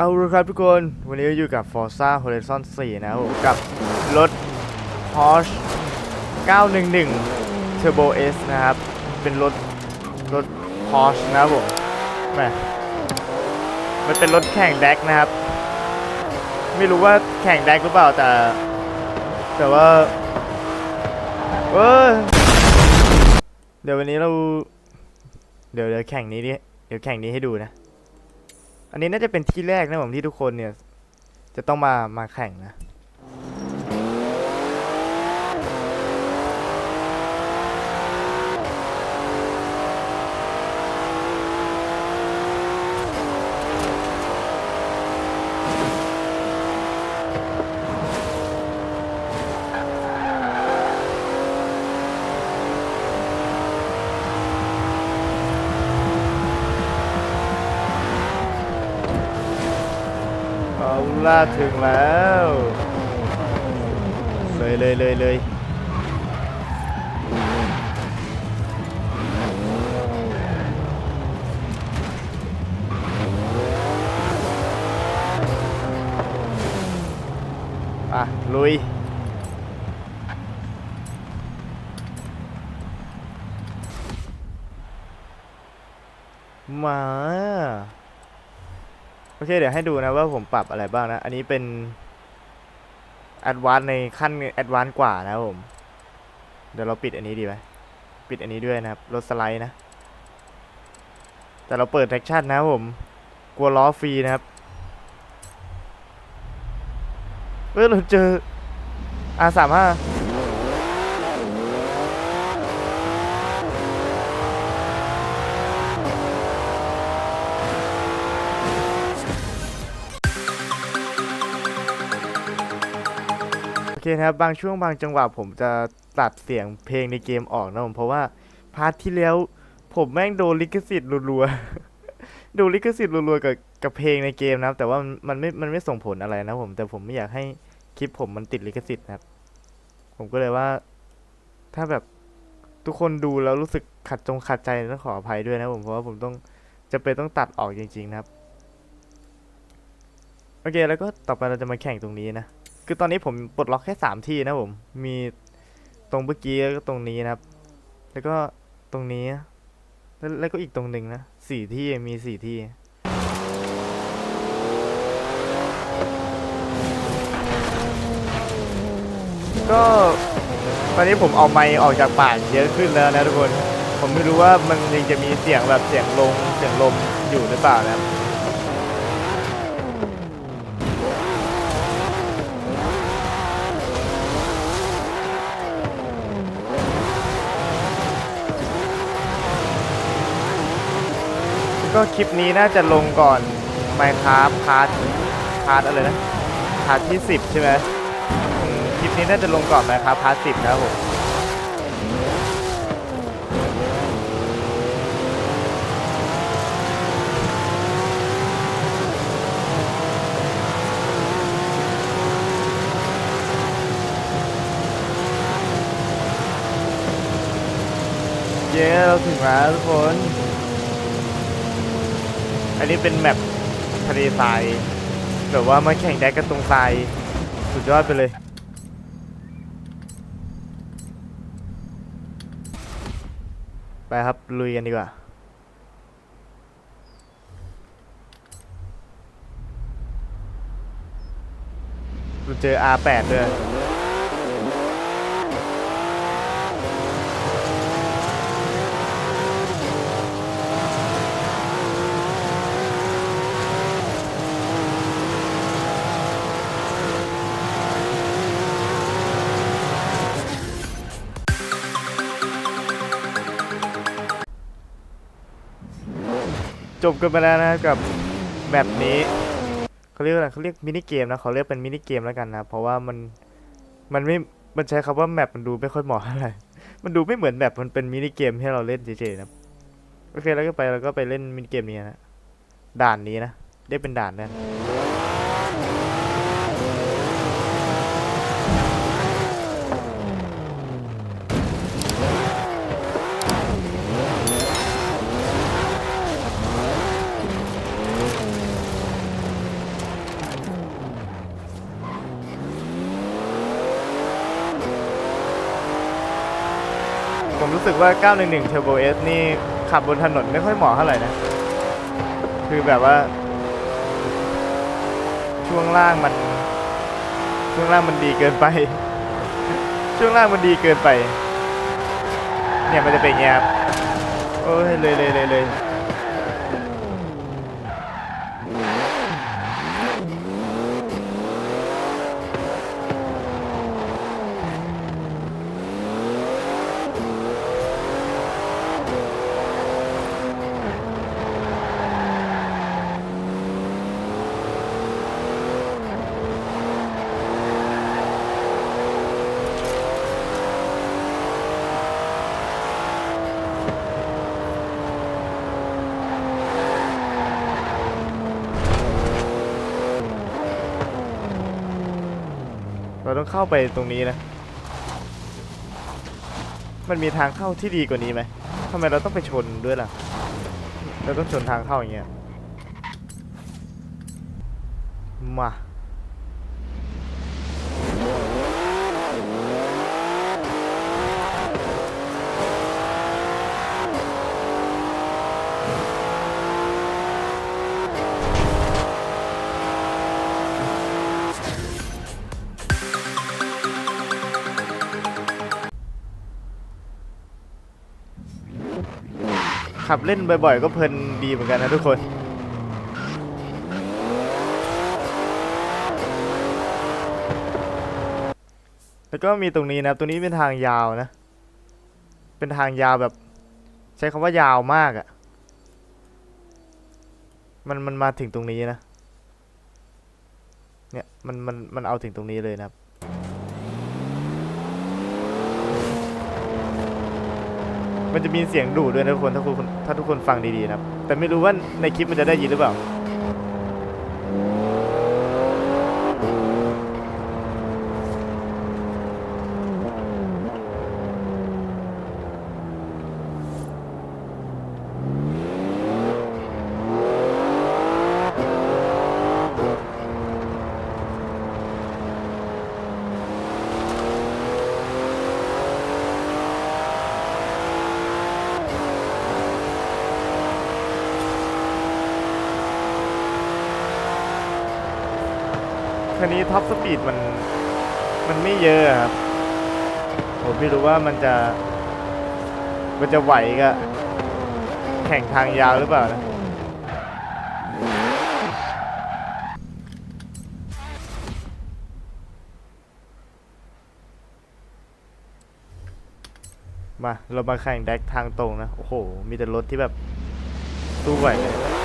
เอาละครับทุกคน วันนี้อยู่กับ Forza Horizon 4 นะครับกับรถ Porsche 911 Turbo S นะครับ เป็นรถ รถ Porsche นะครับผมแหมมันเป็นรถแข่งแดกนะครับ ไม่รู้ว่าแข่งแดกหรือเปล่าแต่ แต่ว่าเออเดี๋ยววันนี้เรา เดี๋ยวเดี๋ยวแข่งนี้ดิ เดี๋ยวแข่งนี้ให้ดูนะ อันนี้น่าจะเป็นที่แรกนะผมที่ทุกคนเนี่ย จะต้องมามาแข่งนะ เอาล่าถึงแล้ว เลยเลยเลยเลยอะ ลุยมา โอเค เดี๋ยวให้ดูนะว่าผมปรับอะไรบ้างนะ อันนี้เป็นแอดวานในขั้นแอดวานกว่านะผม เดี๋ยวเราปิดอันนี้ดีไหมปิดอันนี้ด้วยนะครับรถสไลด์นะ แต่เราเปิดแท็กชั่นนะผม กลัวล้อฟรีนะครับเฮ้ยเราเจอ R35 โอเค นะครับบางช่วงบางจังหวะผมจะตัดเสียงเพลงในเกมออกนะผมเพราะว่าพาร์ทที่แล้วผมแม่งโดนลิขสิทธิ์รัวๆโดนลิขสิทธิ์รัวๆกับกับเพลงในเกมนะครับ แต่ว่ามันมันไม่มันไม่ส่งผลอะไรนะผมแต่ผมไม่อยากให้คลิปผมมันติดลิขสิทธิ์นะครับ ผมก็เลยว่า ถ้าแบบทุกคนดูแล้วรู้สึกขัดจงขัดใจต้องขออภัยด้วยนะผมเพราะว่าผมต้องจะเป็นต้องตัดออกจริง ๆ นะครับ โอเคแล้วก็ต่อไปเราจะมาแข่งตรงนี้นะ คือตอนนี้ผมปลดล็อกแค่สามที่นะผม มีตรงเมื่อกี้แล้วก็ตรงนี้นะครับ แล้วก็ตรงนี้ แล้วแล้วก็อีกตรงหนึ่งนะสี่ที่มีสี่ที่ ก็ตอนนี้ผมเอาไมค์ออกจากปากเยอะขึ้นแล้วนะทุกคน ผมไม่รู้ว่ามันยังจะมีเสียงแบบเสียงลงเสียงลมอยู่หรือเปล่านะครับ ก็คลิปนี้น่าจะลงก่อน Minecraft พาร์ทพาร์ทอะไรนะพาร์ทที่ 10 ใช่ไหมคลิปนี้น่าจะลงก่อน Minecraft พาร์ท10นะครับผมเย้เราถึงแล้วทุกคน อันนี้เป็นแมปทะเลทรายแบบว่ามาแข่งแดกกันตรงทรายสุดยอดไปเลยไปครับ ลุยกันดีกว่า เราเจอ R8 ด้วย จบกันไปแล้วนะครับกับแบบนี้เขาเรียกอะไรเขาเรียกมินิเกมนะเขาเรียกเป็นมินิเกมแล้วกันนะ เพราะว่ามันมันไม่มันใช้คำว่าแมปมันดูไม่ค่อยเหมาะเท่าไหร่มันดูไม่เหมือนแบบมันเป็นมินิเกมให้เราเล่นเฉยๆนะโอเคแล้วก็ไปเราก็ไปเล่นมินิเกมนี้นะด่านนี้นะได้เป็นด่านนั่น ผมรู้สึกว่า 911 Turbo S นี่ขับบนถนนไม่ค่อยเหมาะเท่าไหร่นะ คือแบบว่า ช่วงล่างมัน ช่วงล่างมันดีเกินไป ช่วงล่างมันดีเกินไป เนี่ยมันจะเป็นอย่างเงี้ยครับโอ้ยเลยเลยเลยเลย เราต้องเข้าไปตรงนี้นะ มันมีทางเข้าที่ดีกว่านี้ไหมทำไมเราต้องไปชนด้วยล่ะ เราต้องชนทางเข้าอย่างเงี้ย มา ขับเล่นบ่อยๆ ก็เพลินดีเหมือนกันนะทุกคนแล้วก็มีตรงนี้นะ ตรงนี้เป็นทางยาวนะ เป็นทางยาวแบบ ใช้คำว่ายาวมากอะ่ะ มันมันมาถึงตรงนี้นะ เนี่ยมันมันมันเอาถึงตรงนี้เลยนะครับ มันจะมีเสียงดูดด้วยนะทุกคนถ้าทุกคนถ้าทุกคนฟังดีๆนะครับ แต่ไม่รู้ว่าในคลิปมันจะได้ยินหรือเปล่า คันนี้ท็อปสปีดมันมันไม่เยอะครับ ผมไม่รู้ว่ามันจะ มันจะไหวกับแข่งทางยาวหรือเปล่านะมา เรามาแข่งแดกทางตรงนะ โอ้โห มีแต่รถที่แบบสู้ไหวเลย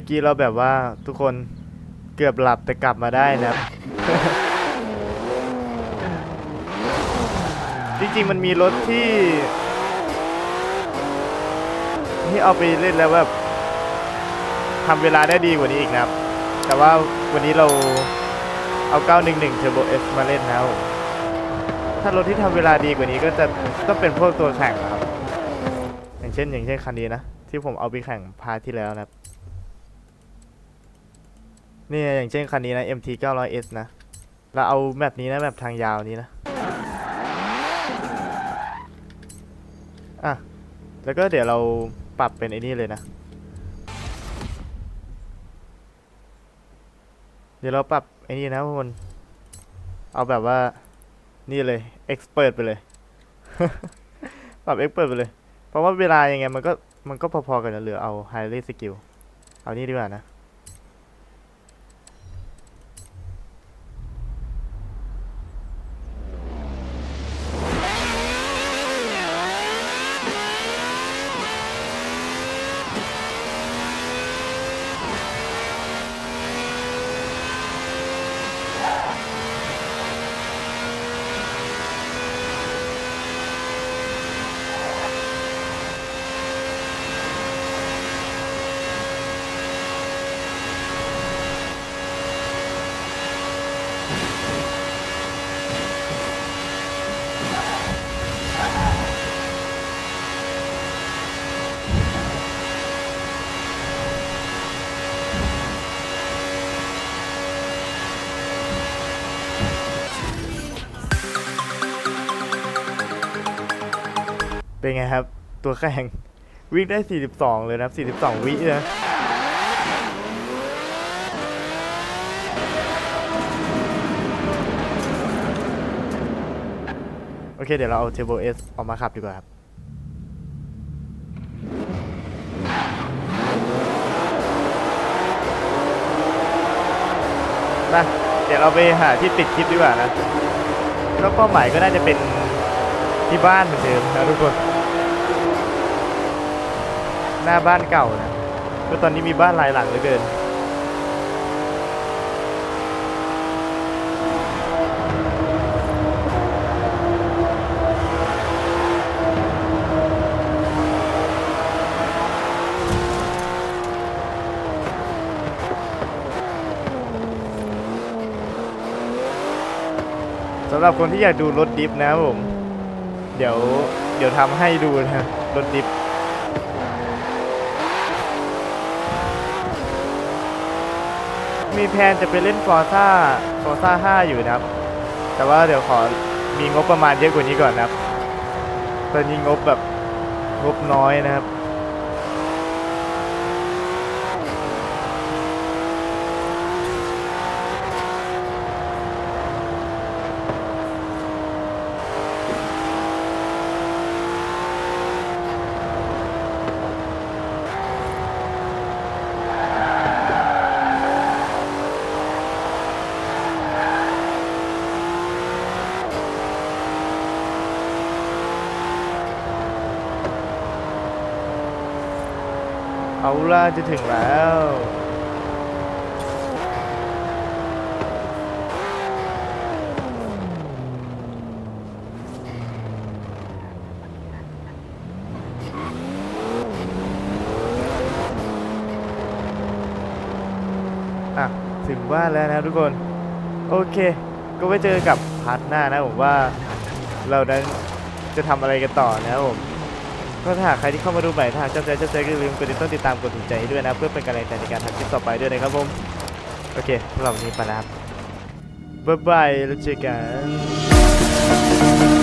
มื่อกี้เราแบบว่าทุกคนเกือบหลับแต่กลับมาได้นะครับจริงๆมันมีรถที่ที่เอาไปเล่นแล้วแบบทำเวลาได้ดีกว่านี้อีกนะครับ แต่ว่าวันนี้เราเอา 911 Turbo S มาเล่นนะครับผมถ้ารถที่ทำเวลาดีกว่านี้ก็จะต้องเป็นพวกตัวแข่งนะครับ อย่างเช่น อย่างเช่นคันนี้นะ ที่ผมเอาไปแข่งพาทที่แล้วนะครับ นี่อย่างเช่นคันนี้นะ MT 900S นะ เราเอาแบบนี้นะแบบทางยาวนี้นะ อะ แล้วก็เดี๋ยวเราปรับเป็นไอ้นี่เลยนะ เดี๋ยวเราปรับไอ้นี่นะทุกคน เอาแบบว่า นี่เลย Expert ไปเลย ปรับ Expert ไปเลย เพราะว่าเวลายังไงมันก็มันก็พอๆกันนะเหลือเอา Highly Skill เอานี่ดีกว่านะ เป็นไงครับ ตัวแข่งวิ่งได้ 42 เลยนะครับ42 วินะโอเค เดี๋ยวเราเอาเทเบิลเอสออกมาขับดีกว่าครับนะเดี๋ยวเราไปหาที่ติดคลิปดีกว่านะแล้วเป้าหมายก็น่าจะเป็นที่บ้านเหมือนเดิมนะทุกคน หน้าบ้านเก่านะเพราะตอนนี้มีบ้านหลายหลังเหลือเกิน สำหรับคนที่อยากดูรถดิฟนะผม เดี๋ยวเดี๋ยวทำให้ดูนะรับรถดิฟ มีแพลนจะไปเล่นฟอร์ซ่าฟอร์ซ่า5อยู่นะครับ แต่ว่าเดี๋ยวขอมีงบประมาณเยอะกว่านี้ก่อนนะครับตอนนี้งบแบบงบน้อยนะครับ เอาล่ะจะถึงแล้วอะถึงบ้านแล้วนะทุกคน โอเค ก็ไว้เจอกับพาร์ทหน้านะผมว่า เรานั้นจะทำอะไรกันต่อนะครับผม ก็ถ้าใครที่เข้ามาดูใหม่ถ้าหากชอบใจชอบใจก็อย่าลืมกดติดตามติดตามกดถูกใจให้ด้วยนะ เพื่อเป็นกำลังใจในการทำคลิปต่อไปด้วยนะครับผม โอเคสำหรับวันนี้ไปแล้วครับบ๊ายบายแล้วเจอกัน